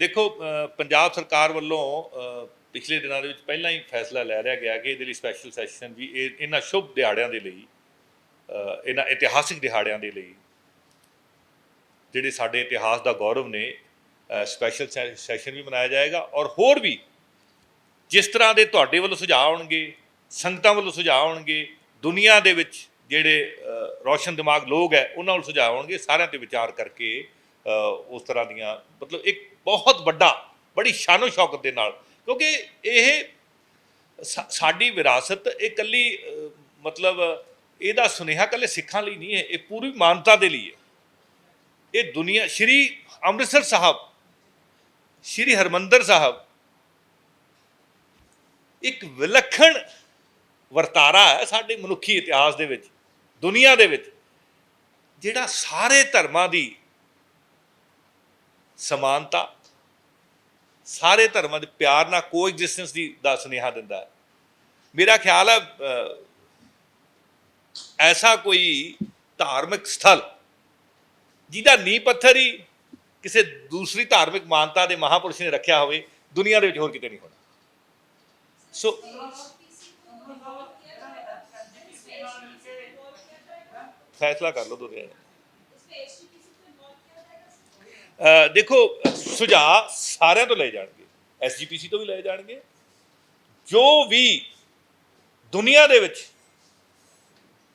ਦੇਖੋ ਪੰਜਾਬ ਸਰਕਾਰ ਵੱਲੋਂ ਪਿਛਲੇ ਦਿਨਾਂ ਦੇ ਵਿੱਚ ਪਹਿਲਾਂ ਹੀ ਫੈਸਲਾ ਲੈ ਲਿਆ ਗਿਆ ਕਿ ਇਹਦੇ ਲਈ ਸਪੈਸ਼ਲ ਸੈਸ਼ਨ ਵੀ ਇਹ ਇਹਨਾਂ ਸ਼ੁਭ ਦਿਹਾੜਿਆਂ ਦੇ ਲਈ ਇਹਨਾਂ ਇਤਿਹਾਸਿਕ ਦਿਹਾੜਿਆਂ ਦੇ ਲਈ ਜਿਹੜੇ ਸਾਡੇ ਇਤਿਹਾਸ ਦਾ ਗੌਰਵ ਨੇ ਸਪੈਸ਼ਲ ਸੈਸ਼ਨ ਵੀ ਮਨਾਇਆ ਜਾਏਗਾ ਔਰ ਹੋਰ ਵੀ ਜਿਸ ਤਰ੍ਹਾਂ ਦੇ ਤੁਹਾਡੇ ਵੱਲੋਂ ਸੁਝਾਅ ਆਉਣਗੇ ਸੰਗਤਾਂ ਵੱਲੋਂ ਸੁਝਾਅ ਆਉਣਗੇ ਦੁਨੀਆ ਦੇ ਵਿੱਚ ਜਿਹੜੇ ਅ, ਰੌਸ਼ਨ ਦਿਮਾਗ ਲੋਕ ਹੈ ਉਹਨਾਂ ਵੱਲ ਸੁਝਾਅ ਆਉਣਗੇ ਸਾਰਿਆਂ ਤੇ ਵਿਚਾਰ ਕਰਕੇ ਉਸ ਤਰ੍ਹਾਂ ਦੀਆਂ ਮਤਲਬ ਇੱਕ ਬਹੁਤ ਵੱਡਾ, ਬੜੀ ਸ਼ਾਨੋ ਸ਼ੌਕਤ ਦੇ ਨਾਲ। ਕਿਉਂਕਿ ਇਹ ਸਾਡੀ ਵਿਰਾਸਤ ਇਹ ਕੱਲੀ ਮਤਲਬ ਇਹਦਾ ਸੁਨੇਹਾ ਕੱਲੇ ਸਿੱਖਾਂ ਲਈ ਨਹੀਂ ਹੈ, ਇਹ ਪੂਰੀ ਮਾਨਵਤਾ ਦੇ ਲਈ ਹੈ। ਇਹ ਦੁਨੀਆ, ਸ਼੍ਰੀ ਅੰਮ੍ਰਿਤਸਰ ਸਾਹਿਬ, ਸ਼੍ਰੀ ਹਰਮੰਦਰ ਸਾਹਿਬ, ਇੱਕ ਵਿਲੱਖਣ ਵਰਤਾਰਾ ਹੈ ਸਾਡੇ ਮਨੁੱਖੀ ਇਤਿਹਾਸ ਦੇ ਵਿੱਚ, ਦੁਨੀਆ ਦੇ ਵਿੱਚ, ਜਿਹੜਾ ਸਾਰੇ ਧਰਮਾਂ ਦੀ ਸਮਾਨਤਾ ਸਾਰੇ ਧਰਮਾਂ ਦੇ ਪਿਆਰ ਨਾਲ ਕੋਐਗਜ਼ਿਸਟੈਂਸ ਦੀ ਦਾ ਸੁਨੇਹਾ ਦਿੰਦਾ ਹੈ। ਮੇਰਾ ਖਿਆਲ ਹੈ ਐਸਾ ਕੋਈ ਧਾਰਮਿਕ ਸਥਲ ਜਿਹਦਾ ਨੀਂਹ ਪੱਥਰ ਹੀ ਕਿਸੇ ਦੂਸਰੀ ਧਾਰਮਿਕ ਮਾਨਤਾ ਦੇ ਮਹਾਪੁਰਸ਼ ਨੇ ਰੱਖਿਆ ਹੋਵੇ, ਦੁਨੀਆ ਦੇ ਵਿੱਚ ਹੋਰ ਕਿਤੇ ਨਹੀਂ ਹੋਣਾ। ਸੋ ਫੈਸਲਾ ਕਰ ਲਓ ਦੋਵੇਂ ਦੇਖੋ ਸੁਝਾਅ ਸਾਰਿਆਂ ਤੋਂ ਲਏ ਜਾਣਗੇ। ਐਸਜੀਪੀਸੀ ਤੋਂ ਵੀ ਲਏ ਜਾਣਗੇ। ਜੋ ਵੀ ਦੁਨੀਆ ਦੇ ਵਿੱਚ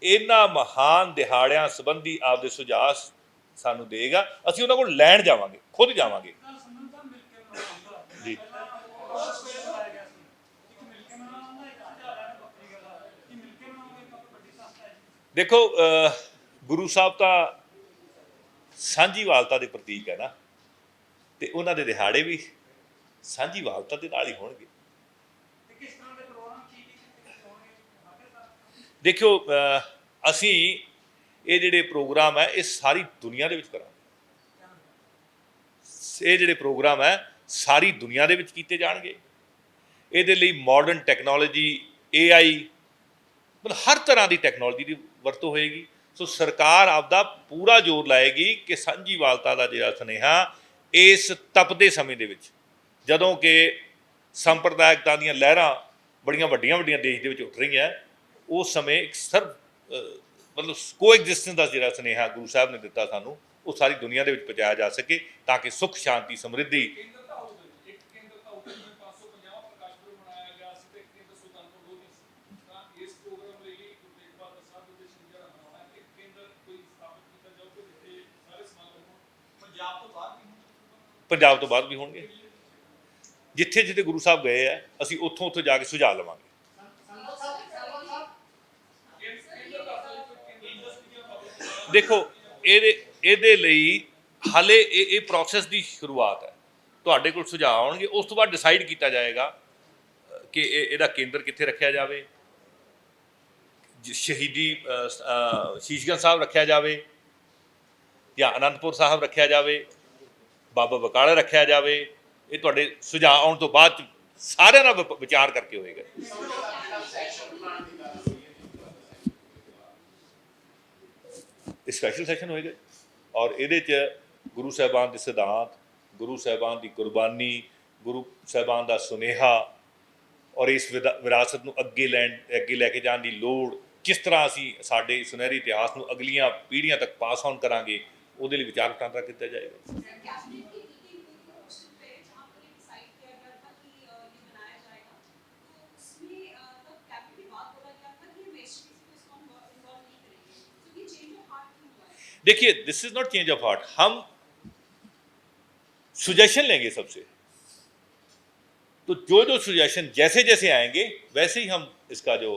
ਇਹਨਾਂ ਮਹਾਨ ਦਿਹਾੜਿਆਂ ਸੰਬੰਧੀ ਆਪਦੇ ਸੁਝਾਅ ਸਾਨੂੰ ਦੇਗਾ ਅਸੀਂ ਉਹਨਾਂ ਕੋਲ ਲੈਣ ਜਾਵਾਂਗੇ ਖੁਦ ਜਾਵਾਂਗੇ। ਜੀ। ਦੇਖੋ ਗੁਰੂ ਸਾਹਿਬ ਤਾਂ ਸਾਂਝੀਵਾਲਤਾ ਦੇ ਪ੍ਰਤੀਕ ਹੈ ਨਾ। ਤੇ ਉਹਨਾਂ ਦੇ ਦਿਹਾੜੇ ਵੀ ਸਾਂਝੀਵਾਲਤਾ ਦੇ ਨਾਲ ਹੀ ਹੋਣਗੇ। ਦੇਖਿਓ ਅਸੀਂ ਇਹ ਜਿਹੜੇ ਪ੍ਰੋਗਰਾਮ ਹੈ, ਇਹ ਸਾਰੀ ਦੁਨੀਆ ਦੇ ਵਿੱਚ ਕਰਾਂਗੇ। ਇਹ ਜਿਹੜੇ ਪ੍ਰੋਗਰਾਮ ਹੈ, ਸਾਰੀ ਦੁਨੀਆ ਦੇ ਵਿੱਚ ਕੀਤੇ ਜਾਣਗੇ। ਇਹਦੇ ਲਈ ਮਾਡਰਨ ਟੈਕਨੋਲੋਜੀ AI ਮਤਲਬ ਹਰ ਤਰ੍ਹਾਂ ਦੀ ਟੈਕਨੋਲੋਜੀ ਦੀ ਵਰਤੋਂ ਹੋਏਗੀ। ਸੋ ਸਰਕਾਰ ਆਪਦਾ ਪੂਰਾ ਜ਼ੋਰ ਲਾਏਗੀ ਕਿ ਸਾਂਝੀਵਾਲਤਾ ਦਾ ਜਿਹੜਾ ਸੁਨੇਹਾ ਇਸ ਤਪਦੇ ਸਮੇਂ ਦੇ ਵਿੱਚ, ਜਦੋਂ ਕਿ ਸੰਪਰਦਾਇਕਤਾ ਦੀਆਂ ਲਹਿਰਾਂ ਬੜੀਆਂ ਵੱਡੀਆਂ ਵੱਡੀਆਂ ਦੇਸ਼ ਦੇ ਵਿੱਚ ਉੱਠ ਰਹੀਆਂ, ਉਸ ਸਮੇਂ ਇੱਕ ਸਰਵ ਮਤਲਬ ਕੋਐਗਜ਼ਿਸਟੈਂਸ ਦਾ ਜਿਹੜਾ ਸੁਨੇਹਾ ਗੁਰੂ ਸਾਹਿਬ ਨੇ ਦਿੱਤਾ ਸਾਨੂੰ, ਉਹ ਸਾਰੀ ਦੁਨੀਆ ਦੇ ਵਿੱਚ ਪਹੁੰਚਾਇਆ ਜਾ ਸਕੇ ਤਾਂ ਕਿ ਸੁਖ, ਸ਼ਾਂਤੀ, ਸਮਰਿੱਧੀ ਕੇਂਦਰਤਾ ਹੋਵੇ ਇੱਕ ਕੇਂਦਰਤਾ ਹੋਵੇ ਜਿਵੇਂ 550 ਪ੍ਰਕਾਸ਼ ਪੁਰਬ ਮਨਾਇਆ ਗਿਆ ਸੀ ਤੇ ਕੇਂਦਰ ਸੁਲਤਾਨਪੁਰ ਲੋਧੀ ਸੀ ਤਾਂ ਇਸ ਪ੍ਰੋਗਰਾਮ ਲਈ ਗੁਰੂ ਤੇਗ ਬਹਾਦਰ ਸਾਹਿਬ ਦੇ ਸ਼ਹੀਦ ਜਿਹੜਾ ਮਨਾਉਣਾ ਹੈ ਇੱਕ ਕੇਂਦਰ ਕੋਈ ਸਥਾਪਿਤ ਕੀਤਾ ਜਾਊਗਾ ਜਿੱਥੇ ਸਾਰੇ ਸਮਾਗਮ ਹੋਣ ਪੰਜਾਬ ਤੋਂ ਬਾਹਰ ਵੀ ਹੋਣ ਪੰਜਾਬ ਤੋਂ ਬਾਅਦ ਵੀ ਹੋਣਗੇ। ਜਿੱਥੇ ਜਿੱਥੇ ਗੁਰੂ ਸਾਹਿਬ ਗਏ ਆ ਅਸੀਂ ਉੱਥੋਂ ਉੱਥੋਂ ਜਾ ਕੇ ਸੁਝਾਅ ਲਵਾਂਗੇ। ਦੇਖੋ ਇਹਦੇ ਇਹਦੇ ਲਈ ਹਾਲੇ ਇਹ ਇਹ ਪ੍ਰੋਸੈਸ ਦੀ ਸ਼ੁਰੂਆਤ ਹੈ। ਤੁਹਾਡੇ ਕੋਲ ਸੁਝਾਅ ਆਉਣਗੇ ਉਸ ਤੋਂ ਬਾਅਦ ਡਿਸਾਈਡ ਕੀਤਾ ਜਾਏਗਾ ਕਿ ਇਹ ਇਹਦਾ ਕੇਂਦਰ ਕਿੱਥੇ ਰੱਖਿਆ ਜਾਵੇ। ਸ਼ਹੀਦੀ ਅ, ਸ਼ੀਸ਼ਗੰਜ ਸਾਹਿਬ ਰੱਖਿਆ ਜਾਵੇ ਜਾਂ ਅਨੰਦਪੁਰ ਸਾਹਿਬ ਰੱਖਿਆ ਜਾਵੇ। ਬਾਬਾ ਬਕਾਲਾ ਰੱਖਿਆ ਜਾਵੇ, ਇਹ ਤੁਹਾਡੇ ਸੁਝਾਅ ਆਉਣ ਤੋਂ ਬਾਅਦ 'ਚ ਸਾਰਿਆਂ ਨਾਲ ਵਿਚਾਰ ਕਰਕੇ ਹੋਏਗਾ। ਇਹ ਸਪੈਸ਼ਲ ਸੈਸ਼ਨ ਹੋਏਗਾ। ਔਰ ਇਹਦੇ ਚ ਗੁਰੂ ਸਾਹਿਬਾਨ ਦੇ ਸਿਧਾਂਤ, ਗੁਰੂ ਸਾਹਿਬਾਨ ਦੀ ਕੁਰਬਾਨੀ, ਗੁਰੂ ਸਾਹਿਬਾਨ ਦਾ ਸੁਨੇਹਾ ਔਰ ਇਸ ਵਿਦਾ- ਵਿਰਾਸਤ ਨੂੰ ਅੱਗੇ ਲੈਣ, ਅੱਗੇ ਲੈ ਕੇ ਜਾਣ ਦੀ ਲੋੜ, ਕਿਸ ਤਰ੍ਹਾਂ ਅਸੀਂ ਸਾਡੇ ਸੁਨਹਿਰੀ ਇਤਿਹਾਸ ਨੂੰ ਅਗਲੀਆਂ ਪੀੜ੍ਹੀਆਂ ਤੱਕ ਪਾਸ ਔਨ ਕਰਾਂਗੇ ਉਹਦੇ ਲਈ ਵਿਚਾਰ ਵਟਾਂਦਰਾ ਕੀਤਾ ਜਾਏਗਾ कैबिनेट की मीटिंग हुई थी उस दिन पे जहाँ पर ये डिसाइड किया गया था कि अ, ये बनाया जाएगा तो उसमें अ, तब कैबिनेट में बात बोला गया था कि हम एसटीसी को इसको इन्वॉल्व नहीं करेंगे तो ये चेंज ऑफ हार्ट क्यों हुआ है देखिए this is not change of heart हम सुजेशन लेंगे सबसे तो जो जो सुजेशन जैसे जैसे आएंगे वैसे ही हम इसका जो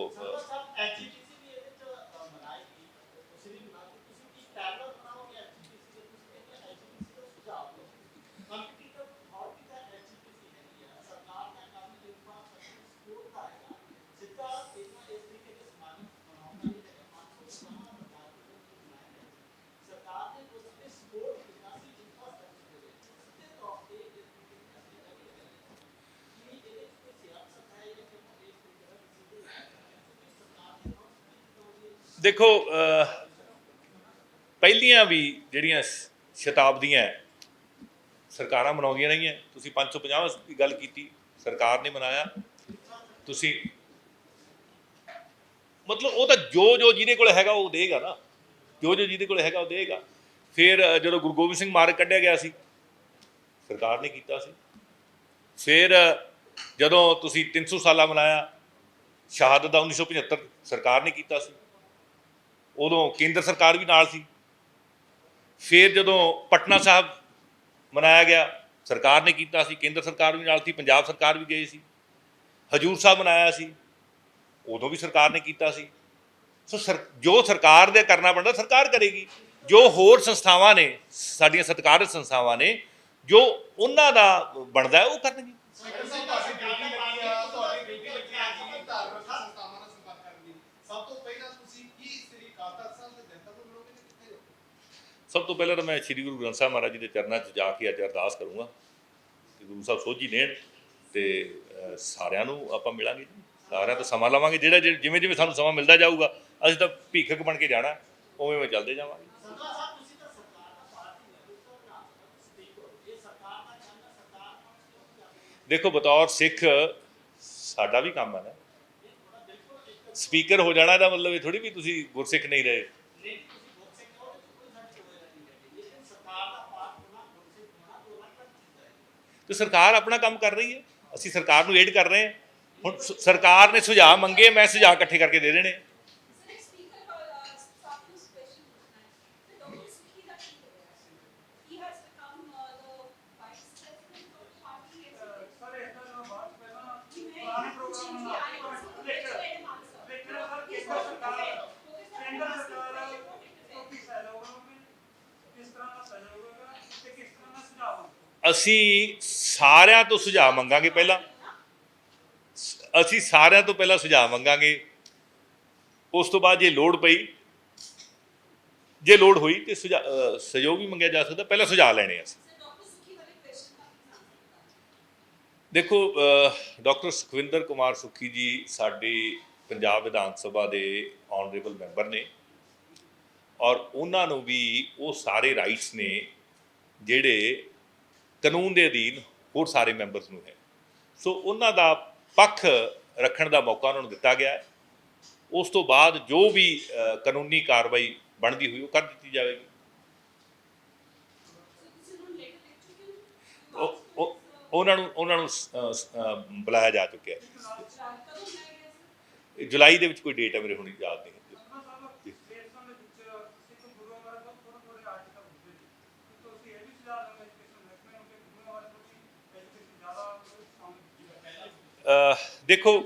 ਦੇਖੋ ਪਹਿਲੀਆਂ ਵੀ ਜਿਹੜੀਆਂ ਸ਼ਤਾਬਦੀਆਂ ਸਰਕਾਰਾਂ ਬਣਾਉਂਦੀਆਂ ਰਹੀਆਂ। ਤੁਸੀਂ 550 ਦੀ ਗੱਲ ਕੀਤੀ, ਸਰਕਾਰ ਨੇ ਮਨਾਇਆ। ਤੁਸੀਂ, ਮਤਲਬ ਉਹ ਤਾਂ ਜੋ ਜੋ ਜਿਹਦੇ ਕੋਲ ਹੈਗਾ ਉਹ ਦੇਗਾ ਨਾ। ਜੋ ਜੋ ਜਿਹਦੇ ਕੋਲ ਹੈਗਾ ਉਹ ਦੇਗਾ। ਫਿਰ ਜਦੋਂ ਗੁਰੂ ਗੋਬਿੰਦ ਸਿੰਘ ਮਾਰਗ ਕੱਢਿਆ ਗਿਆ ਸੀ, ਸਰਕਾਰ ਨੇ ਕੀਤਾ ਸੀ। ਫਿਰ, ਜਦੋਂ ਤੁਸੀਂ 300 ਸਾਲਾ ਮਨਾਇਆ, ਸ਼ਹਾਦਤ ਦਾ 1975 ਸਰਕਾਰ ਨੇ ਕੀਤਾ ਸੀ। ਉਦੋਂ ਕੇਂਦਰ ਸਰਕਾਰ ਵੀ ਨਾਲ ਸੀ। ਫਿਰ ਜਦੋਂ ਪਟਨਾ ਸਾਹਿਬ ਮਨਾਇਆ ਗਿਆ, ਸਰਕਾਰ ਨੇ ਕੀਤਾ ਸੀ, ਕੇਂਦਰ ਸਰਕਾਰ ਵੀ ਨਾਲ ਸੀ, ਪੰਜਾਬ ਸਰਕਾਰ ਵੀ ਗਈ ਸੀ। ਹਜੂਰ ਸਾਹਿਬ ਮਨਾਇਆ ਸੀ, ਉਦੋਂ ਵੀ ਸਰਕਾਰ ਨੇ ਕੀਤਾ ਸੀ। ਸੋ ਸਰ, ਜੋ ਸਰਕਾਰ ਦੇ ਕਰਨਾ ਬਣਦਾ, ਸਰਕਾਰ ਕਰੇਗੀ। ਜੋ ਹੋਰ ਸੰਸਥਾਵਾਂ ਨੇ, ਸਾਡੀਆਂ ਸਤਿਕਾਰਤ ਸੰਸਥਾਵਾਂ ਨੇ, ਜੋ ਉਹਨਾਂ ਦਾ ਬਣਦਾ ਉਹ ਕਰਨਗੇ ਸਪੀਕਰ ਸਾਹਿਬ ਤੁਹਾਡੀ ਡਿਊਟੀ ਲੱਗੀ ਆ ਤੁਹਾਡੀ ਡਿਊਟੀ ਲੱਗੀ ਆ ਜੀ ਧਾਰਮਿਕ ਸੰਸਥਾਵਾਂ ਨਾਲ ਸੰਪਰਕ ਕਰਨ ਦੀ ਸਭ ਤੋਂ ਪਹਿਲਾਂ ਤੁਸੀਂ ਕੀ ਸ੍ਰੀ ਅਕਾਲ ਤਖਤ ਸਾਹਿਬ ਦੇ ਜਨਤਾ ਨੂੰ ਮਿਲੋਗੇ ਤੇ ਕਿੱਥੇ ਜਾਓਗੇ ਸਭ ਤੋਂ ਪਹਿਲਾਂ ਤਾਂ ਮੈਂ ਸ੍ਰੀ ਗੁਰੂ ਗ੍ਰੰਥ ਸਾਹਿਬ ਮਹਾਰਾਜ ਜੀ ਦੇ ਚਰਨਾਂ 'ਚ ਜਾ ਕੇ ਅੱਜ ਅਰਦਾਸ ਕਰੂੰਗਾ ਕਿ ਗੁਰੂ ਸਾਹਿਬ ਸੋਝੀ ਦੇਣ ਤੇ ਸਾਰਿਆਂ ਨੂੰ ਆਪਾਂ ਮਿਲਾਂਗੇ ਜੀ। ਸਾਰਿਆਂ ਤੋਂ ਸਮਾਂ ਲਵਾਂਗੇ। ਜਿਹੜਾ ਜਿਹੜਾ- ਜਿਵੇਂ ਜਿਵੇਂ ਸਾਨੂੰ ਸਮਾਂ ਮਿਲਦਾ ਜਾਊਗਾ, ਅਸੀਂ ਤਾਂ ਭੀਖਕ ਬਣ ਕੇ ਜਾਣਾ, ਉਵੇਂ ਉਵੇਂ ਚੱਲਦੇ ਜਾਵਾਂਗੇ। ਦੇਖੋ, ਬਤੌਰ ਸਿੱਖ ਸਾਡਾ ਵੀ ਕੰਮ ਹੈ ਨਾ। ਸਪੀਕਰ ਹੋ ਜਾਣਾ ਦਾ ਮਤਲਬ ਇਹ ਥੋੜੀ ਵੀ ਤੁਸੀਂ ਗੁਰਸਿੱਖ ਨਹੀਂ ਰਹੇ ਨਹੀਂ ਤੁਸੀਂ ਬੋਲ ਸਕਦੇ ਹੋ ਕਿ ਕੋਈ ਸਾਡੀ ਹੋਏਗਾ ਨਹੀਂ ਹੈ ਲੇਕਿਨ ਸਰਕਾਰ ਦਾ ਪਾਰਟ ਹੋਣਾ ਗੁਰਸਿੱਖ ਹੋਣਾ ਦੋ ਅਲੱਗ ਅਲੱਗ ਚੀਜ਼ਾਂ ਹੈ ਤੇ ਸਰਕਾਰ ਆਪਣਾ ਕੰਮ ਕਰ ਰਹੀ ਹੈ। ਅਸੀਂ ਸਰਕਾਰ ਨੂੰ ਏਡ ਕਰ ਰਹੇ ਹਾਂ। ਹੁਣ ਸਰਕਾਰ ਨੇ ਸੁਝਾਅ ਮੰਗੇ, ਮੈਂ ਸੁਝਾਅ ਇਕੱਠੇ ਕਰਕੇ ਦੇ ਦੇਣੇ। ਅਸੀਂ ਸਾਰਿਆਂ ਤੋਂ ਸੁਝਾਅ ਮੰਗਾਂਗੇ ਪਹਿਲਾਂ। ਅਸੀਂ ਸਾਰਿਆਂ ਤੋਂ ਪਹਿਲਾਂ ਸੁਝਾਅ ਮੰਗਾਂਗੇ। ਉਸ ਤੋਂ ਬਾਅਦ ਜੇ ਲੋੜ ਪਈ, ਜੇ ਲੋੜ ਹੋਈ ਤੇ ਸੁਝਾਅ ਸਹਿਯੋਗ ਵੀ ਮੰਗਿਆ ਜਾ ਸਕਦਾ, ਪਹਿਲਾਂ ਸੁਝਾਅ ਲੈਣੇ ਅਸੀਂ। ਦੇਖੋ ਡਾਕਟਰ ਸੁਖਵਿੰਦਰ ਕੁਮਾਰ ਸੁੱਖੀ ਜੀ ਸਾਡੇ ਪੰਜਾਬ ਵਿਧਾਨ ਸਭਾ ਦੇ ਆਨਰੇਬਲ ਮੈਂਬਰ ਨੇ ਔਰ ਉਹਨਾਂ ਨੂੰ ਵੀ ਉਹ ਸਾਰੇ ਰਾਈਟਸ ਨੇ ਜਿਹੜੇ ਕਾਨੂੰਨ ਦੇ ਅਧੀਨ ਹੋਰ ਸਾਰੇ ਮੈਂਬਰਸ ਨੂੰ ਹੈ। ਸੋ ਉਹਨਾਂ ਦਾ ਪੱਖ ਰੱਖਣ ਦਾ ਮੌਕਾ ਉਹਨਾਂ ਨੂੰ ਦਿੱਤਾ ਗਿਆ ਹੈ। ਉਸ ਤੋਂ ਬਾਅਦ ਜੋ ਵੀ ਕਾਨੂੰਨੀ ਕਾਰਵਾਈ ਬਣਦੀ ਹੋਈ ਉਹ ਕਰ ਦਿੱਤੀ ਜਾਵੇਗੀ। ਉਹਨਾਂ ਨੂੰ ਉਹਨਾਂ ਨੂੰ ਬੁਲਾਇਆ ਜਾ ਚੁੱਕਿਆ ਹੈ। ਜੁਲਾਈ ਦੇ ਵਿੱਚ ਕੋਈ ਡੇਟ ਹੈ, ਮੇਰੇ ਹੁਣ ਯਾਦ ਨਹੀਂ ਹੈ ਸੰਗਲਾ ਸਾਹਿਬ ਦੇਸ਼ਾਂ ਦੇ ਵਿੱਚ ਸਿੱਖ ਗੁਰੂਆਂ ਬਾਰੇ ਬਹੁਤ ਥੋੜ੍ਹੇ ਥੋੜ੍ਹੇ ਆਰਟੀਕਲ ਹੁੰਦੇ ਨੇ ਤੇ ਤੁਸੀਂ ਇਹ ਵੀ ਸੁਝਾਅ ਦਿੰਦੇ ਐਜੂਕੇਸ਼ਨ ਮਹਿਕਮੇ ਨੂੰ ਕਿ ਗੁਰੂਆਂ ਬਾਰੇ ਥੋੜ੍ਹੀ ਐਜੂਕੇਸ਼ਨ ਜ਼ਿਆਦਾ ਸਾਊਂਡ ਕੀਤੀ ਜਾਵੇ ਅਹ ਦੇਖੋ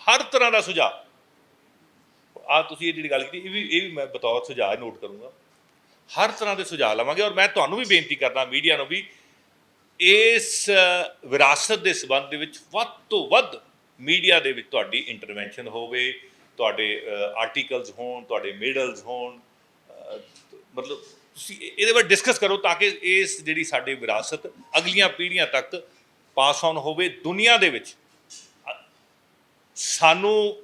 ਹਰ ਤਰ੍ਹਾਂ ਦਾ ਸੁਝਾਅ। ਆ ਤੁਸੀਂ ਇਹ ਜਿਹੜੀ ਗੱਲ ਕੀਤੀ, ਇਹ ਵੀ ਇਹ ਵੀ ਮੈਂ ਬਤੌਰ ਸੁਝਾਅ ਨੋਟ ਕਰੂੰਗਾ। ਹਰ ਤਰ੍ਹਾਂ ਦੇ ਸੁਝਾਅ ਲਵਾਂਗੇ ਔਰ ਮੈਂ ਤੁਹਾਨੂੰ ਵੀ ਬੇਨਤੀ ਕਰਦਾ ਮੀਡੀਆ ਨੂੰ ਵੀ ਇਸ ਵਿਰਾਸਤ ਦੇ ਸਬੰਧ ਦੇ ਵਿੱਚ ਵੱਧ ਤੋਂ ਵੱਧ ਮੀਡੀਆ ਦੇ ਵਿੱਚ ਤੁਹਾਡੀ ਇੰਟਰਵੈਂਸ਼ਨ ਹੋਵੇ, ਤੁਹਾਡੇ ਆਰਟੀਕਲਸ ਹੋਣ, ਤੁਹਾਡੇ ਮੇਡਲਸ ਹੋਣ ਮਤਲਬ ਤੁਸੀਂ ਇਹਦੇ ਬਾਰੇ ਡਿਸਕਸ ਕਰੋ ਤਾਂ ਕਿ ਇਸ ਜਿਹੜੀ ਸਾਡੀ ਵਿਰਾਸਤ ਅਗਲੀਆਂ ਪੀੜ੍ਹੀਆਂ ਤੱਕ ਪਾਸ ਆਨ ਹੋਵੇ ਦੁਨੀਆ ਦੇ ਵਿੱਚ। ਸਾਨੂੰ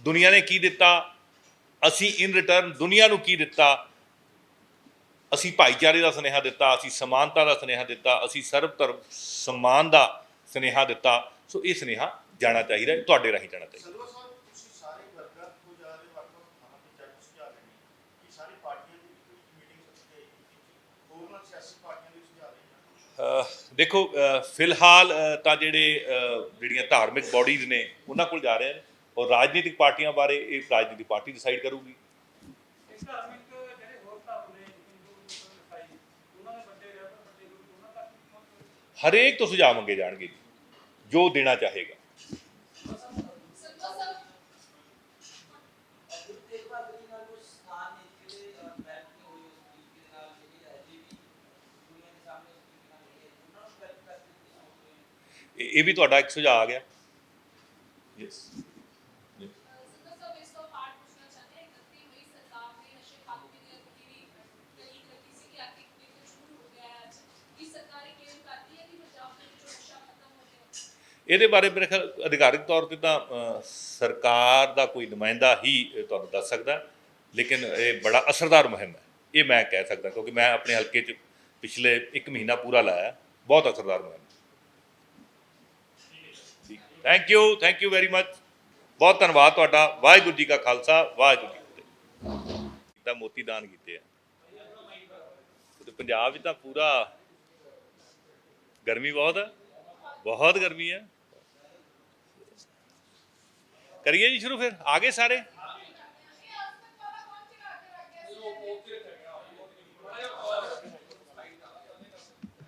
ਦੁਨੀਆ ਨੇ ਕੀ ਦਿੱਤਾ? ਅਸੀਂ ਇਨ ਰਿਟਰਨ ਦੁਨੀਆ ਨੂੰ ਕੀ ਦਿੱਤਾ? ਅਸੀਂ ਭਾਈਚਾਰੇ ਦਾ ਸੁਨੇਹਾ ਦਿੱਤਾ ਅਸੀਂ ਸਮਾਨਤਾ ਦਾ ਸੁਨੇਹਾ ਦਿੱਤਾ ਅਸੀਂ ਸਰਬ ਧਰਮ ਸਨਮਾਨ ਦਾ ਸੁਨੇਹਾ ਦਿੱਤਾ। ਸੋ ਇਹ ਸੁਨੇਹਾ ਜਾਣਾ ਚਾਹੀਦਾ ਤੁਹਾਡੇ ਰਾਹੀਂ ਜਾਣਾ ਚਾਹੀਦਾ। ਦੇਖੋ ਫਿਲਹਾਲ ਤਾਂ ਜਿਹੜੇ ਜਿਹੜੀਆਂ ਧਾਰਮਿਕ ਬਾਡੀਜ਼ ਨੇ ਉਹਨਾਂ ਕੋਲ ਜਾ ਰਹੇ ਨੇ ਔਰ ਰਾਜਨੀਤਿਕ ਪਾਰਟੀਆਂ ਬਾਰੇ ਇਹ ਰਾਜਨੀਤਿਕ ਪਾਰਟੀ ਡਿਸਾਈਡ ਕਰੂਗੀ। ਹਰੇਕ ਤੋਂ ਸੁਝਾਅ ਮੰਗੇ ਜਾਣਗੇ ਜੋ ਦੇਣਾ ਚਾਹੇਗਾ। ਕਿ ਪੰਜਾਬ ਦੇ ਵਿੱਚੋਂ ਨਸ਼ਾ ਖਤਮ ਹੋ ਗਿਆ ਇਹਦੇ ਬਾਰੇ ਮੇਰੇ ਖਿਆਲ ਅਧਿਕਾਰਿਕ ਤੌਰ ਤੇ ਤਾਂ ਸਰਕਾਰ ਦਾ ਕੋਈ ਨੁਮਾਇੰਦਾ ਹੀ ਇਹ ਤੁਹਾਨੂੰ ਦੱਸ ਸਕਦਾ। ਲੇਕਿਨ ਇਹ ਬੜਾ ਅਸਰਦਾਰ ਮੁਹਿੰਮ ਹੈ। ਇਹ ਮੈਂ ਕਹਿ ਸਕਦਾ ਕਿਉਂਕਿ ਮੈਂ ਆਪਣੇ ਹਲਕੇ 'ਚ ਪਿਛਲੇ 1 ਮਹੀਨਾ ਪੂਰਾ ਲਾਇਆ ਬਹੁਤ ਅਸਰਦਾਰ ਬਣਿਆ thank you thank you very much ਬਹੁਤ ਧੰਨਵਾਦ ਤੁਹਾਡਾ। ਵਾਹਿਗੁਰੂ ਜੀ ਕਾ ਖਾਲਸਾ, ਵਾਹਿਗੁਰੂ ਜੀ ਕੀ ਫਤਿਹ। ਤਾਂ ਮੋਤੀ ਦਾਨ ਕੀਤੇ ਆ। ਤੇ ਪੰਜਾਬ ਵਿੱਚ ਤਾਂ ਪੂਰਾ ਗਰਮੀ ਬਹੁਤ ਹੈ ਬਹੁਤ ਗਰਮੀ ਹੈ ਕਰੀਏ ਜੀ ਸ਼ੁਰੂ ਫਿਰ। ਆ ਗਏ ਸਾਰੇ?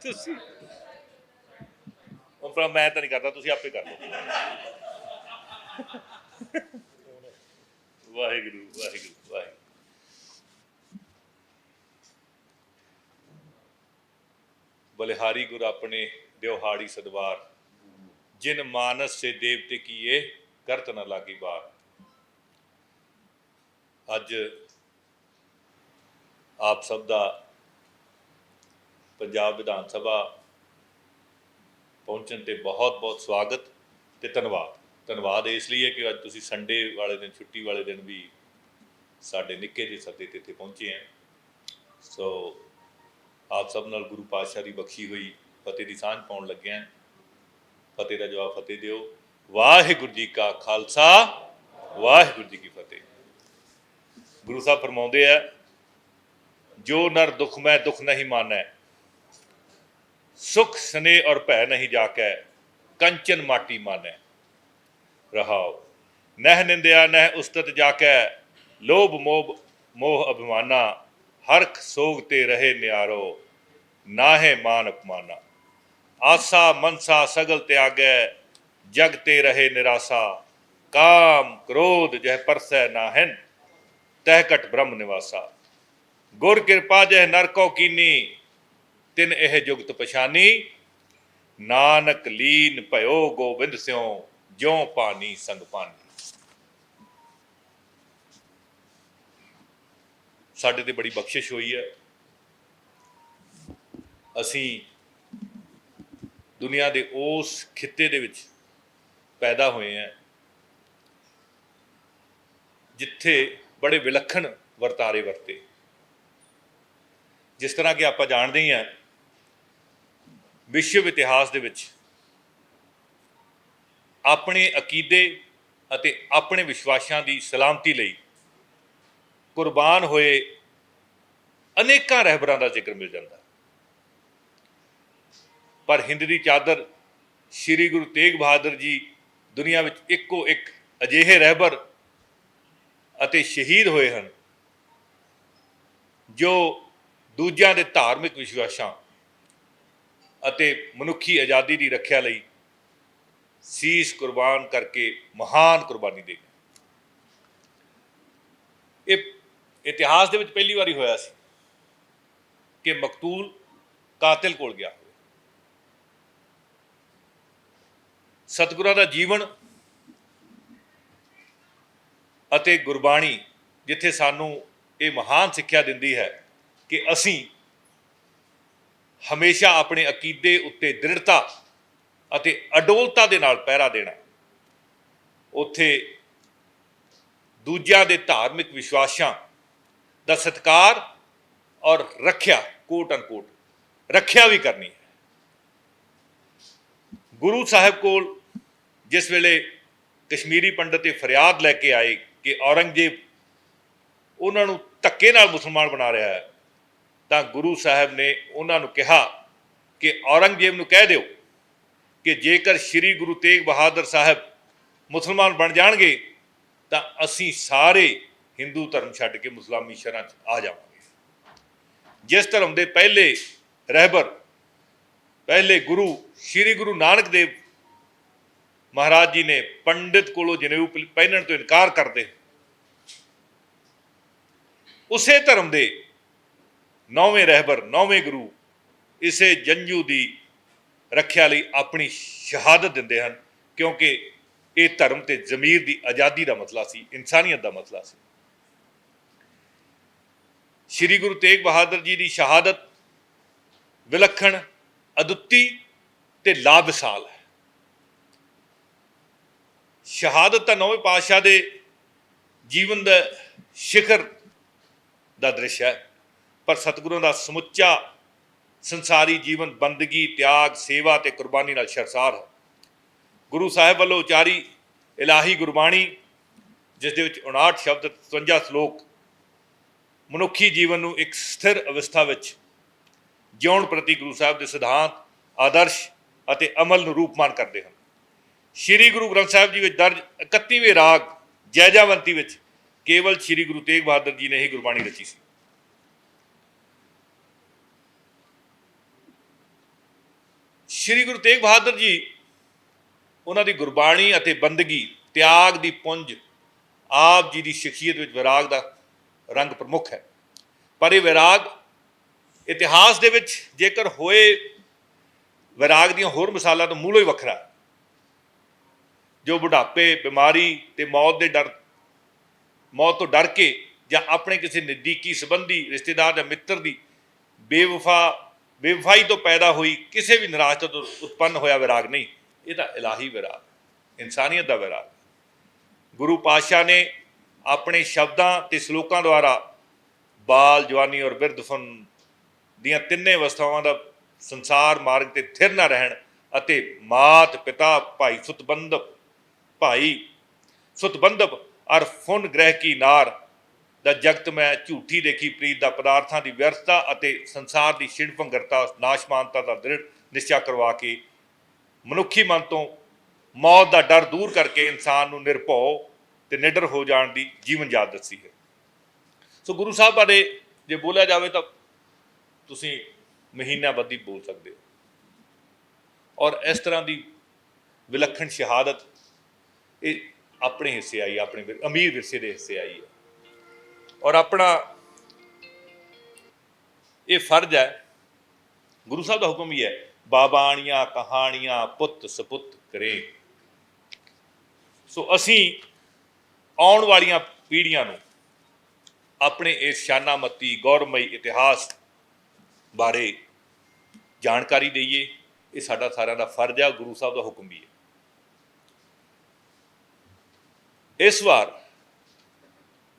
ਤੁਸੀਂ ਉਹ ਪਰ ਮੈਂ ਤਾਂ ਨਹੀਂ ਕਰਦਾ, ਤੁਸੀਂ ਆਪੇ ਕਰ ਲਓ। ਵਾਹਿਗੁਰੂ ਵਾਹਿਗੁਰੂ ਵਾਹਿਗੁਰੂ। ਬਲਿਹਾਰੀ ਗੁਰ ਆਪਣੇ ਦਿਵਹਾੜੀ ਸਦਵਾਰ, ਜਿਨ ਮਾਨਸ ਸੇ ਦੇਵਤੇ ਕੀਏ, ਕਰਤ ਨ ਲਾਗੀ ਬਾਰ। ਅੱਜ ਆਪ ਸਭ ਦਾ ਪੰਜਾਬ ਵਿਧਾਨ ਸਭਾ ਪਹੁੰਚਣ ਤੇ ਬਹੁਤ ਬਹੁਤ ਸਵਾਗਤ ਤੇ ਧੰਨਵਾਦ। ਧੰਨਵਾਦ ਇਸ ਲਈ ਹੈ ਕਿ ਅੱਜ ਤੁਸੀਂ ਸੰਡੇ ਵਾਲੇ ਦਿਨ, ਛੁੱਟੀ ਵਾਲੇ ਦਿਨ ਵੀ ਸਾਡੇ ਨਿੱਕੇ ਜਿਹੇ ਸੱਦੇ ਤੇ ਇੱਥੇ ਪਹੁੰਚੇ ਹੈ। ਸੋ ਆਪ ਸਭ ਨਾਲ ਗੁਰੂ ਪਾਤਸ਼ਾਹ ਦੀ ਬਖਸ਼ੀ ਹੋਈ, ਫਤਿਹ ਦੀ ਸਾਂਝ ਪਾਉਣ ਲੱਗੇ ਹਾਂ। ਫਤਿਹ ਦਾ ਜਵਾਬ ਫਤਿਹ ਦਿਓ। ਵਾਹਿਗੁਰੂ ਜੀ ਕਾ ਖਾਲਸਾ, ਵਾਹਿਗੁਰੂ ਜੀ ਕੀ ਫਤਿਹ। ਗੁਰੂ ਸਾਹਿਬ ਫਰਮਾਉਂਦੇ ਆ ਜੋ ਨਰ ਦੁਖ ਮੈਂ ਦੁਖ ਨਹੀਂ ਮਾਨੈ ਸੁਖ ਸਨੇ ਔਰ ਭੈ ਨਹੀਂ ਜਾਕੈ, ਕੰਚਨ ਮਾਟੀ ਮਾਨੈ। ਰਹਾਉ ਨਹਿ ਨਿੰਦਿਆ ਨਹਿ ਉਸਤਤ ਜਾਕੈ, ਲੋਭ ਮੋਹ ਮੋਹ ਅਭਿਮਾਨਾ, ਹਰਖ ਸੋਗ ਤੇ ਰਹੇ ਨਿਆਰੋ, ਨਾਹੇ ਮਾਨ ਅਪਮਾਨਾ। ਆਸਾ ਮਨਸਾ ਸਗਲ ਤਿਆਗੈ, ਜਗ ਤੇ ਰਹੇ ਨਿਰਾਸਾ, ਕਾਮ ਕ੍ਰੋਧ ਜਹ ਪਰਸੈ ਨਾਹਨ, ਤਹਿ ਕਟ ਬ੍ਰਹਮ ਨਿਵਾਸਾ। ਗੁਰ ਕਿਰਪਾ ਜਹ ਨਰ ਕੋ ਕੀਨੀ ਤਿਨ ਇਹ ਜੁਗਤ ਪਛਾਨੀ। ਨਾਨਕ ਲੀਨ ਭਇਓ ਗੋਬਿੰਦ ਸਿਉ, ਜਿਉ ਪਾਣੀ ਸੰਗ ਪਾਣੀ ਸਾਡੇ ਤੇ ਬੜੀ ਬਖਸ਼ਿਸ਼ ਹੋਈ ਹੈ। ਅਸੀਂ ਦੁਨੀਆ ਦੇ ਉਸ ਖਿੱਤੇ ਦੇ ਵਿੱਚ ਪੈਦਾ ਹੋਏ ਹਾਂ, ਜਿੱਥੇ ਬੜੇ ਵਿਲੱਖਣ ਵਰਤਾਰੇ ਵਰਤੇ। ਜਿਸ ਤਰ੍ਹਾਂ ਕਿ ਆਪਾਂ ਜਾਣਦੇ ਹੀ ਹਾਂ ਵਿਸ਼ਵ ਇਤਿਹਾਸ ਦੇ ਵਿੱਚ ਆਪਣੇ ਅਕੀਦੇ ਅਤੇ ਆਪਣੇ ਵਿਸ਼ਵਾਸਾਂ ਦੀ ਸਲਾਮਤੀ ਲਈ ਕੁਰਬਾਨ ਹੋਏ ਅਨੇਕਾਂ ਰਹਿਬਰਾਂ ਦਾ ਜ਼ਿਕਰ ਮਿਲ ਜਾਂਦਾ। ਪਰ ਹਿੰਦ ਦੀ ਚਾਦਰ ਸ੍ਰੀ ਗੁਰੂ ਤੇਗ ਬਹਾਦਰ ਜੀ ਦੁਨੀਆ ਵਿੱਚ ਇੱਕੋ ਇੱਕ ਅਜਿਹੇ ਰਹਿਬਰ ਅਤੇ ਸ਼ਹੀਦ ਹੋਏ ਹਨ, ਜੋ ਦੂਜਿਆਂ ਦੇ ਧਾਰਮਿਕ ਵਿਸ਼ਵਾਸਾਂ ਅਤੇ ਮਨੁੱਖੀ ਆਜ਼ਾਦੀ ਦੀ ਰੱਖਿਆ ਲਈ ਸੀਸ ਕੁਰਬਾਨ ਕਰਕੇ ਮਹਾਨ ਕੁਰਬਾਨੀ ਦੇ ਗਏ ਇਹ ਇਤਿਹਾਸ ਦੇ ਵਿੱਚ ਪਹਿਲੀ ਵਾਰੀ ਹੋਇਆ ਸੀ ਕਿ ਮਕਤੂਲ ਕਾਤਿਲ ਕੋਲ ਗਿਆ ਹੋਵੇ। ਸਤਿਗੁਰਾਂ ਦਾ ਜੀਵਨ ਅਤੇ ਗੁਰਬਾਣੀ ਜਿੱਥੇ ਸਾਨੂੰ ਇਹ ਮਹਾਨ ਸਿੱਖਿਆ ਦਿੰਦੀ ਹੈ ਕਿ ਅਸੀਂ ਹਮੇਸ਼ਾ ਆਪਣੇ ਅਕੀਦੇ ਉੱਤੇ ਦ੍ਰਿੜਤਾ ਅਤੇ ਅਡੋਲਤਾ ਦੇ ਨਾਲ ਪਹਿਰਾ ਦੇਣਾ ਉੱਥੇ ਦੂਜਿਆਂ ਦੇ ਧਾਰਮਿਕ ਵਿਸ਼ਵਾਸਾਂ ਦਾ ਸਤਿਕਾਰ ਔਰ ਰੱਖਿਆ ਕੋਟ ਅਨਕੋਟ ਰੱਖਿਆ ਵੀ ਕਰਨੀ ਹੈ। ਗੁਰੂ ਸਾਹਿਬ ਕੋਲ ਜਿਸ ਵੇਲੇ ਕਸ਼ਮੀਰੀ ਪੰਡਤ ਇਹ ਫਰਿਆਦ ਲੈ ਕੇ ਆਏ ਕਿ ਔਰੰਗਜ਼ੇਬ ਉਹਨਾਂ ਨੂੰ ਧੱਕੇ ਨਾਲ ਮੁਸਲਮਾਨ ਬਣਾ ਰਿਹਾ ਹੈ ਤਾਂ ਗੁਰੂ ਸਾਹਿਬ ਨੇ ਉਹਨਾਂ ਨੂੰ ਕਿਹਾ ਕਿ ਔਰੰਗਜ਼ੇਬ ਨੂੰ ਕਹਿ ਦਿਓ ਕਿ ਜੇਕਰ ਸ੍ਰੀ ਗੁਰੂ ਤੇਗ ਬਹਾਦਰ ਸਾਹਿਬ ਮੁਸਲਮਾਨ ਬਣ ਜਾਣਗੇ, ਤਾਂ ਅਸੀਂ ਸਾਰੇ ਹਿੰਦੂ ਧਰਮ ਛੱਡ ਕੇ ਮੁਸਲਾਮੀ ਸ਼ਰਾਂ 'ਚ ਆ ਜਾਵਾਂਗੇ। ਜਿਸ ਧਰਮ ਦੇ ਪਹਿਲੇ ਰਹਿਬਰ, ਪਹਿਲੇ ਗੁਰੂ ਸ੍ਰੀ ਗੁਰੂ ਨਾਨਕ ਦੇਵ ਮਹਾਰਾਜ ਜੀ ਨੇ ਪੰਡਿਤ ਕੋਲੋਂ ਜਨੇਊ ਪਹਿਨਣ ਤੋਂ ਇਨਕਾਰ ਕਰਦੇ। ਉਸੇ ਧਰਮ ਦੇ ਨੌਵੇਂ ਰਹਿਬਰ, ਨੌਵੇਂ ਗੁਰੂ ਇਸੇ ਜੰਜੂ ਦੀ ਰੱਖਿਆ ਲਈ ਆਪਣੀ ਸ਼ਹਾਦਤ ਦਿੰਦੇ ਹਨ, ਕਿਉਂਕਿ ਇਹ ਧਰਮ ਤੇ ਜ਼ਮੀਰ ਦੀ ਆਜ਼ਾਦੀ ਦਾ ਮਸਲਾ ਸੀ, ਇਨਸਾਨੀਅਤ ਦਾ ਮਸਲਾ ਸੀ। ਸ੍ਰੀ ਗੁਰੂ ਤੇਗ ਬਹਾਦਰ ਜੀ ਦੀ ਸ਼ਹਾਦਤ ਵਿਲੱਖਣ, ਅਦੁੱਤੀ ਤੇ ਲਾਭਸਾਲ ਹੈ। ਸ਼ਹਾਦਤ ਤਾਂ ਨੌਵੇਂ ਪਾਤਸ਼ਾਹ ਦੇ ਜੀਵਨ ਦਾ ਸਿਖਰ ਦਾ ਦ੍ਰਿਸ਼ ਹੈ। ਪਰ ਸਤਿਗੁਰਾਂ ਦਾ ਸਮੁੱਚਾ ਸੰਸਾਰੀ ਜੀਵਨ, ਬੰਦਗੀ, ਤਿਆਗ, ਸੇਵਾ ਤੇ ਕੁਰਬਾਨੀ ਨਾਲ ਸ਼ਰਸਾਰ ਹੈ। ਗੁਰੂ ਸਾਹਿਬ ਵੱਲੋਂ ਉਚਾਰੀ ਇਲਾਹੀ ਗੁਰਬਾਣੀ, ਜਿਸ ਦੇ ਵਿੱਚ 59 ਸ਼ਬਦ 53 ਸ਼ਲੋਕ, ਮਨੁੱਖੀ ਜੀਵਨ ਨੂੰ ਇੱਕ ਸਥਿਰ ਅਵਸਥਾ ਵਿੱਚ ਜਿਉਣ ਪ੍ਰਤੀ ਗੁਰੂ ਸਾਹਿਬ ਦੇ ਸਿਧਾਂਤ, ਆਦਰਸ਼ ਅਤੇ ਅਮਲ ਨੂੰ ਰੂਪਮਾਨ ਕਰਦੇ ਹਨ। ਸ੍ਰੀ ਗੁਰੂ ਗ੍ਰੰਥ ਸਾਹਿਬ ਜੀ ਵਿੱਚ ਦਰਜ 31ਵੇਂ ਰਾਗ ਜੈਜਾਵੰਤੀ ਵਿੱਚ ਕੇਵਲ ਸ੍ਰੀ ਗੁਰੂ ਤੇਗ ਬਹਾਦਰ ਜੀ ਨੇ ਹੀ ਗੁਰਬਾਣੀ ਰਚੀ ਸੀ। ਸ੍ਰੀ ਗੁਰੂ ਤੇਗ ਬਹਾਦਰ ਜੀ ਉਹਨਾਂ ਦੀ ਗੁਰਬਾਣੀ ਅਤੇ ਬੰਦਗੀ, ਤਿਆਗ ਦੀ ਪੁੰਜ, ਆਪ ਜੀ ਦੀ ਸ਼ਖਸੀਅਤ ਵਿੱਚ ਵਿਰਾਗ ਦਾ ਰੰਗ ਪ੍ਰਮੁੱਖ ਹੈ। ਪਰ ਇਹ ਵਿਰਾਗ ਇਤਿਹਾਸ ਦੇ ਵਿੱਚ ਜੇਕਰ ਹੋਏ ਵਿਰਾਗ ਦੀਆਂ ਹੋਰ ਮਿਸਾਲਾਂ ਤੋਂ ਮੂਲੋਂ ਹੀ ਵੱਖਰਾ ਜੋ ਬੁਢਾਪੇ, ਬਿਮਾਰੀ ਤੇ ਮੌਤ ਦੇ ਡਰ, ਮੌਤ ਤੋਂ ਡਰ ਕੇ ਜਾਂ ਆਪਣੇ ਕਿਸੇ ਨਜ਼ਦੀਕੀ ਸੰਬੰਧੀ, ਰਿਸ਼ਤੇਦਾਰ ਜਾਂ ਮਿੱਤਰ ਦੀ ਬੇਵਫਾ ਬੇਵਫਾਈ ਤੋਂ ਪੈਦਾ ਹੋਈ, ਕਿਸੇ ਵੀ ਨਿਰਾਸ਼ਤਾ ਤੋਂ ਉਤਪੰਨ ਹੋਇਆ ਵਿਰਾਗ ਨਹੀਂ। ਇਹ ਤਾਂ ਇਲਾਹੀ ਵਿਰਾਗ, ਇਨਸਾਨੀਅਤ ਦਾ ਵਿਰਾਗ। ਗੁਰੂ ਪਾਤਸ਼ਾਹ ਨੇ ਆਪਣੇ ਸ਼ਬਦਾਂ ਤੇ ਸ਼ਲੋਕਾਂ ਦੁਆਰਾ ਬਾਲ, ਜਵਾਨੀ ਔਰ ਬਿਰਧਫਨ ਦੀਆਂ ਤਿੰਨੇ ਅਵਸਥਾਵਾਂ ਦਾ ਸੰਸਾਰ ਮਾਰਗ ਤੇ ਥਿਰ ਨਾ ਰਹਿਣ ਅਤੇ ਮਾਤ, ਪਿਤਾ, ਭਾਈ ਸੁਤਬੰਧਵ ਭਾਈ ਸੁਤਬੰਧਵ ਅਰ ਫੁਨ ਗ੍ਰਹਿ ਕੀ ਨਾਰ ਦਾ ਜਗਤ ਮੈਂ ਝੂਠੀ ਦੇਖੀ ਪ੍ਰੀਤ ਦਾ ਪਦਾਰਥਾਂ ਦੀ ਵਿਅਰਥਤਾ ਅਤੇ ਸੰਸਾਰ ਦੀ ਛਿੜ ਭੰਗਰਤਾ, ਨਾਸ਼ਮਾਨਤਾ ਦਾ ਦ੍ਰਿੜ ਨਿਸ਼ਚਾ ਕਰਵਾ ਕੇ ਮਨੁੱਖੀ ਮਨ ਤੋਂ ਮੌਤ ਦਾ ਡਰ ਦੂਰ ਕਰਕੇ ਇਨਸਾਨ ਨੂੰ ਨਿਰਭਉ ਤੇ ਨਿਡਰ ਹੋ ਜਾਣ ਦੀ ਜੀਵਨ ਜਾਤ ਦੱਸੀ ਹੈ। ਸੋ ਗੁਰੂ ਸਾਹਿਬ ਬਾਰੇ ਜੇ ਬੋਲਿਆ ਜਾਵੇ ਤਾਂ ਤੁਸੀਂ ਮਹੀਨਾ ਬੱਧੀ ਬੋਲ ਸਕਦੇ ਹੋ। ਔਰ ਇਸ ਤਰ੍ਹਾਂ ਦੀ ਵਿਲੱਖਣ ਸ਼ਹਾਦਤ ਇਹ ਆਪਣੇ ਹਿੱਸੇ ਆਈ, ਆਪਣੇ ਅਮੀਰ ਵਿਰਸੇ ਦੇ ਹਿੱਸੇ ਆਈ ਹੈ। ਔਰ ਆਪਣਾ ਇਹ ਫਰਜ਼ ਹੈ, ਗੁਰੂ ਸਾਹਿਬ ਦਾ ਹੁਕਮ ਹੀ ਹੈ, ਬਾਬਾਣੀਆਂ, ਕਹਾਣੀਆਂ, ਪੁੱਤ ਸਪੁੱਤ ਕਰੇ। ਸੋ ਅਸੀਂ ਆਉਣ ਵਾਲੀਆਂ ਪੀੜ੍ਹੀਆਂ ਨੂੰ ਆਪਣੇ ਇਸ ਸ਼ਾਨਾਮਤੀ ਗੌਰਮਈ ਇਤਿਹਾਸ ਬਾਰੇ ਜਾਣਕਾਰੀ ਦਈਏ। ਇਹ ਸਾਡਾ ਸਾਰਿਆਂ ਦਾ ਫਰਜ਼ ਹੈ, ਗੁਰੂ ਸਾਹਿਬ ਦਾ ਹੁਕਮ ਵੀ ਹੈ। ਇਸ ਵਾਰ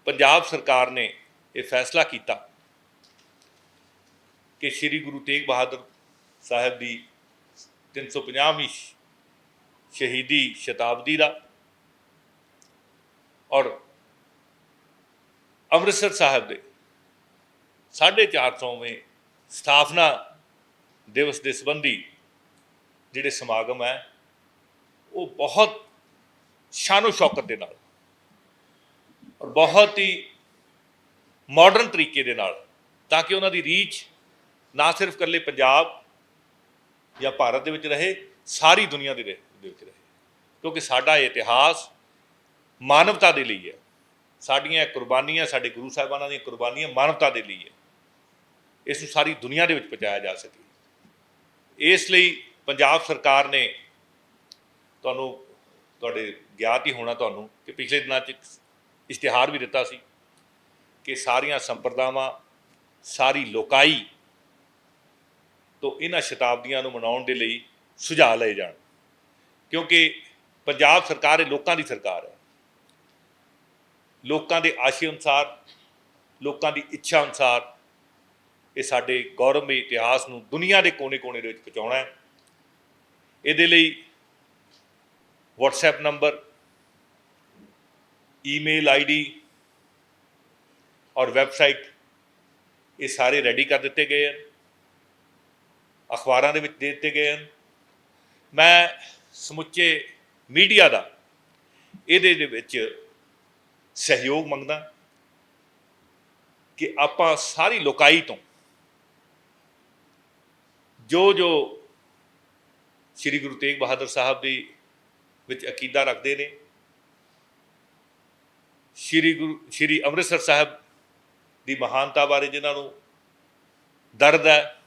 ਪੰਜਾਬ ਸਰਕਾਰ ਨੇ ਇਹ ਫੈਸਲਾ ਕੀਤਾ ਕਿ ਸ੍ਰੀ ਗੁਰੂ ਤੇਗ ਬਹਾਦਰ ਸਾਹਿਬ ਦੀ 350ਵੀਂ ਸ਼ਹੀਦੀ ਸ਼ਤਾਬਦੀ ਦਾ ਔਰ ਅੰਮ੍ਰਿਤਸਰ ਸਾਹਿਬ ਦੇ 450ਵੇਂ ਸਥਾਪਨਾ ਦਿਵਸ ਦੇ ਸੰਬੰਧੀ ਜਿਹੜੇ ਸਮਾਗਮ ਹੈ, ਉਹ ਬਹੁਤ ਸ਼ਾਨੋ ਸ਼ੌਕਤ ਦੇ ਨਾਲ ਔਰ ਬਹੁਤ ਹੀ ਮਾਡਰਨ ਤਰੀਕੇ ਦੇ ਨਾਲ ਤਾਂ ਕਿ ਉਹਨਾਂ ਦੀ ਰੀਚ ਨਾ ਸਿਰਫ ਇਕੱਲੇ ਪੰਜਾਬ ਜਾਂ ਭਾਰਤ ਦੇ ਵਿੱਚ ਰਹੇ, ਸਾਰੀ ਦੁਨੀਆ ਦੇ ਰਹੇ- ਦੇ ਵਿੱਚ ਰਹੇ। ਕਿਉਂਕਿ ਸਾਡਾ ਇਤਿਹਾਸ ਮਾਨਵਤਾ ਦੇ ਲਈ ਹੈ। ਸਾਡੀਆਂ ਕੁਰਬਾਨੀਆਂ, ਸਾਡੇ ਗੁਰੂ ਸਾਹਿਬਾਨਾਂ ਦੀਆਂ ਕੁਰਬਾਨੀਆਂ ਮਾਨਵਤਾ ਦੇ ਲਈ ਹੈ। ਇਸ ਨੂੰ ਸਾਰੀ ਦੁਨੀਆ ਦੇ ਵਿੱਚ ਪਹੁੰਚਾਇਆ ਜਾ ਸਕੇ। ਇਸ ਲਈ ਪੰਜਾਬ ਸਰਕਾਰ ਨੇ ਤੁਹਾਨੂੰ, ਤੁਹਾਡੇ, ਗਿਆਤ ਹੀ ਹੋਣਾ ਤੁਹਾਨੂੰ ਕਿ ਪਿਛਲੇ ਦਿਨਾਂ 'ਚ ਇਸ਼ਤਿਹਾਰ ਵੀ ਦਿੱਤਾ ਸੀ ਕਿ ਸਾਰੀਆਂ ਸੰਪਰਦਾਵਾਂ, ਸਾਰੀ ਲੋਕਾਈ ਤੋਂ ਇਹਨਾਂ ਸ਼ਤਾਬਦੀਆਂ ਨੂੰ ਮਨਾਉਣ ਦੇ ਲਈ ਸੁਝਾਅ ਲਏ ਜਾਣ। ਕਿਉਂਕਿ ਪੰਜਾਬ ਸਰਕਾਰ ਇਹ ਲੋਕਾਂ ਦੀ ਸਰਕਾਰ ਹੈ। ਲੋਕਾਂ ਦੇ ਆਸ਼ੇ ਅਨੁਸਾਰ, ਲੋਕਾਂ ਦੀ ਇੱਛਾ ਅਨੁਸਾਰ ਇਹ ਸਾਡੇ ਗੌਰਵਮਈ ਇਤਿਹਾਸ ਨੂੰ ਦੁਨੀਆ ਦੇ ਕੋਨੇ-ਕੋਨੇ ਦੇ ਵਿੱਚ ਪਹੁੰਚਾਉਣਾ ਹੈ। ਇਹਦੇ ਲਈ WhatsApp ਨੰਬਰ ਈਮੇਲ ਆਈਡੀ ਔਰ ਵੈਬਸਾਈਟ ਇਹ ਸਾਰੇ ਰੈਡੀ ਕਰ ਦਿੱਤੇ ਗਏ ਹਨ। ਅਖਬਾਰਾਂ ਦੇ ਵਿੱਚ ਦੇ ਦਿੱਤੇ ਗਏ ਹਨ। ਮੈਂ ਸਮੁੱਚੇ ਮੀਡੀਆ ਦਾ ਇਹਦੇ ਦੇ ਵਿੱਚ ਸਹਿਯੋਗ ਮੰਗਦਾ ਕਿ ਆਪਾਂ ਸਾਰੀ ਲੋਕਾਈ ਤੋਂ ਜੋ ਜੋ ਸ੍ਰੀ ਗੁਰੂ ਤੇਗ ਬਹਾਦਰ ਸਾਹਿਬ ਦੀ ਵਿੱਚ ਅਕੀਦਾ ਰੱਖਦੇ ਨੇ ਸ੍ਰੀ ਗੁਰੂ, ਸ੍ਰੀ ਅੰਮ੍ਰਿਤਸਰ ਸਾਹਿਬ ਦੀ ਮਹਾਨਤਾ ਬਾਰੇ ਜਿਨ੍ਹਾਂ ਨੂੰ ਦਰਦ ਹੈ,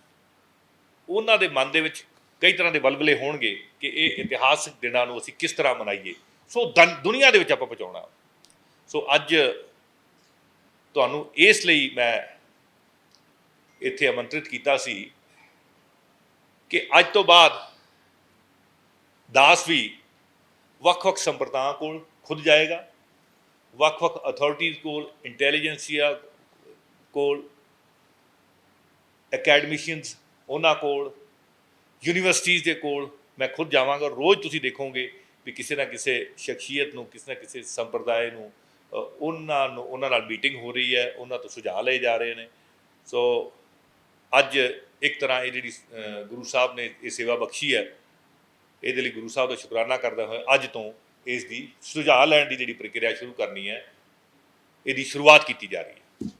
ਉਹਨਾਂ ਦੇ ਮਨ ਦੇ ਵਿੱਚ ਕਈ ਤਰ੍ਹਾਂ ਦੇ ਬਲਬਲੇ ਹੋਣਗੇ ਕਿ ਇਹ ਇਤਿਹਾਸਕ ਦਿਨਾਂ ਨੂੰ ਅਸੀਂ ਕਿਸ ਤਰ੍ਹਾਂ ਮਨਾਈਏ। ਸੋ ਦਨ- ਦੁਨੀਆ ਦੇ ਵਿੱਚ ਆਪਾਂ ਪਹੁੰਚਾਉਣਾ। ਸੋ ਅੱਜ ਤੁਹਾਨੂੰ ਇਸ ਲਈ ਮੈਂ ਇੱਥੇ ਆਮੰਤਰਿਤ ਕੀਤਾ ਸੀ ਕਿ ਅੱਜ ਤੋਂ ਬਾਅਦ ਦਾਸ ਵੀ ਵੱਖ-ਵੱਖ ਸੰਪਰਦਾਵਾਂ ਕੋਲ ਖੁਦ ਜਾਏਗਾ। ਵੱਖ-ਵੱਖ ਅਥਾਰਟੀਜ਼ ਕੋਲ ਇੰਟੈਲੀਜੈਂਸੀਆ ਕੋਲ ਅਕੈਡਮਿਸ਼ੀਅਨਸ ਉਹਨਾਂ ਕੋਲ ਯੂਨੀਵਰਸਿਟੀਜ਼ ਦੇ ਕੋਲ ਮੈਂ ਖੁਦ ਜਾਵਾਂਗਾ, ਰੋਜ਼ ਤੁਸੀਂ ਦੇਖੋਗੇ ਵੀ ਕਿਸੇ ਨਾ ਕਿਸੇ ਸ਼ਖਸੀਅਤ ਨੂੰ, ਕਿਸੇ ਨਾ ਕਿਸੇ ਸੰਪਰਦਾਇ ਨੂੰ ਉਹਨਾਂ ਨੂੰ, ਉਹਨਾਂ ਨਾਲ ਮੀਟਿੰਗ ਹੋ ਰਹੀ ਹੈ, ਉਹਨਾਂ ਤੋਂ ਸੁਝਾਅ ਲਏ ਜਾ ਰਹੇ ਨੇ। ਸੋ ਅੱਜ ਇੱਕ ਤਰ੍ਹਾਂ ਇਹ ਜਿਹੜੀ ਗੁਰੂ ਸਾਹਿਬ ਨੇ ਇਹ ਸੇਵਾ ਬਖਸ਼ੀ ਹੈ, ਇਹਦੇ ਲਈ ਗੁਰੂ ਸਾਹਿਬ ਦਾ ਸ਼ੁਕਰਾਨਾ ਕਰਦਾ ਹੋਇਆ, ਅੱਜ ਤੋਂ ਇਸ ਦੀ ਸੁਝਾਅ ਲੈਣ ਦੀ ਜਿਹੜੀ ਪ੍ਰਕਿਰਿਆ ਸ਼ੁਰੂ ਕਰਨੀ ਹੈ, ਇਹਦੀ ਸ਼ੁਰੂਆਤ ਕੀਤੀ ਜਾ ਰਹੀ ਹੈ।